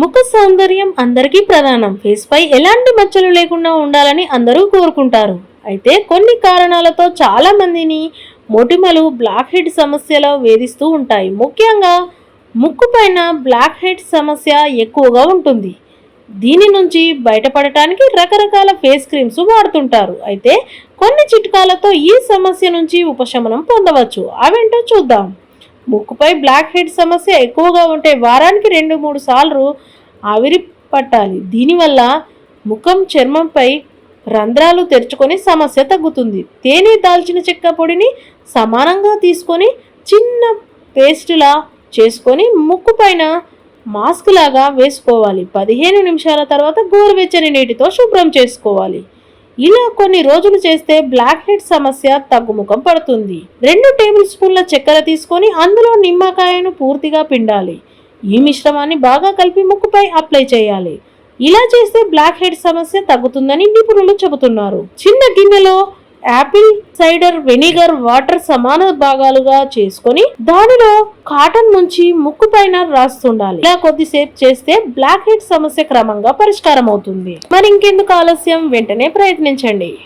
ముఖ సౌందర్యం అందరికీ ప్రధానం. ఫేస్ పై ఎలాంటి మచ్చలు లేకుండా ఉండాలని అందరూ కోరుకుంటారు. అయితే కొన్ని కారణాలతో చాలా మందిని మొటిమలు బ్లాక్ హెడ్ సమస్యలు వేధిస్తూ ఉంటాయి. ముఖ్యంగా ముక్కు పైన బ్లాక్ హెడ్ సమస్య ఎక్కువగా ఉంటుంది. దీని నుంచి బయటపడటానికి రకరకాల ఫేస్ క్రీమ్స్ వాడుతుంటారు. అయితే కొన్ని చిట్కాలతో ఈ సమస్య నుంచి ఉపశమనం పొందవచ్చు. అవేంటో చూద్దాం. ముక్కుపై బ్లాక్ హెడ్ సమస్య ఎక్కువగా ఉంటే వారానికి రెండు మూడు సార్లు ఆవిరి పట్టాలి. దీనివల్ల ముఖం చర్మంపై రంధ్రాలు తెరుచుకొని సమస్య తగ్గుతుంది. తేనె దాల్చిన చెక్క పొడిని సమానంగా తీసుకొని చిన్న పేస్టులా చేసుకొని ముక్కు పైన మాస్క్ లాగా వేసుకోవాలి. పదిహేను నిమిషాల తర్వాత గోరువెచ్చని నీటితో శుభ్రం చేసుకోవాలి. ఇలా కొన్ని రోజులు చేస్తే బ్లాక్ హెడ్ సమస్య తగ్గుముఖం పడుతుంది. రెండు టేబుల్ స్పూన్ల చక్కెర తీసుకొని అందులో నిమ్మకాయను పూర్తిగా పిండాలి. ఈ మిశ్రమాన్ని బాగా కలిపి ముక్కుపై అప్లై చేయాలి. ఇలా చేస్తే బ్లాక్ హెడ్ సమస్య తగ్గుతుందని నిపుణులు చెబుతున్నారు. చిన్న గిన్నెలో యాపిల్ సైడర్ వెనిగర్ వాటర్ సమాన భాగాలుగా చేసుకొని దానిలో కాటన్ నుంచి ముక్కు పైన రాస్తుండాలి. ఇలా కొద్దిసేపు చేస్తే బ్లాక్ హెడ్ సమస్య క్రమంగా పరిష్కారం అవుతుంది మరి ఇంకెందుకు ఆలస్యం? వెంటనే ప్రయత్నించండి.